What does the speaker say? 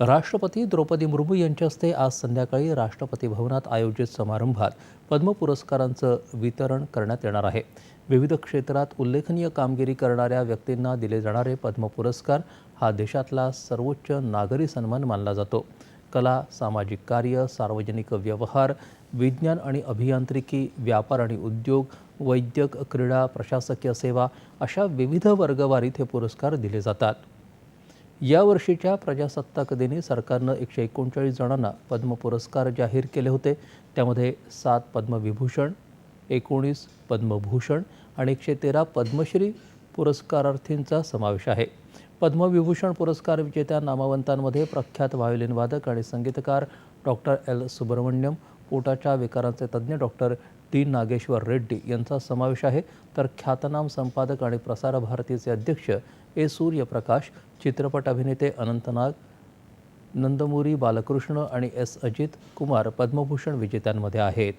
राष्ट्रपती द्रौपदी मुर्मू यांच्या हस्ते आज संध्याकाळी राष्ट्रपती भवनात आयोजित समारंभात पद्म पुरस्कारांचं वितरण करण्यात येणार आहे. विविध क्षेत्रात उल्लेखनीय कामगिरी करणाऱ्या व्यक्तींना दिले जाणारे पद्म पुरस्कार हा देशातला सर्वोच्च नागरी सन्मान मानला जातो. कला सामाजिक कार्य सार्वजनिक व्यवहार विज्ञान आणि अभियांत्रिकी व्यापार आणि उद्योग वैद्यक क्रीडा प्रशासकीय सेवा अशा विविध वर्गवारीत हे पुरस्कार दिले जातात. यावर्षीच्या प्रजासत्ताक दिनी सरकारनं एकशे एकोणचाळीस जणांना पद्म पुरस्कार जाहीर केले होते. त्यामध्ये सात पद्मविभूषण एकोणीस पद्मभूषण आणि एकशे तेरा पद्मश्री पुरस्कारार्थींचा समावेश आहे. पद्मविभूषण पुरस्कार विजेत्या नामवंतांमध्ये प्रख्यात व्हायोलिन वादक आणि संगीतकार डॉक्टर एल सुब्रमण्यम पोटाच्या विकारांचे तज्ज्ञ डॉक्टर टी नागेश्वर रेड्डी यांचा समावेश आहे. तर ख्यातनाम संपादक आणि प्रसार भारतीचे अध्यक्ष ए सूर्यप्रकाश चित्रपट अभिनेते अनंतनाग नंदमुरी बालकृष्ण आणि एस अजित कुमार पद्मभूषण विजेत्यांमध्ये आहेत.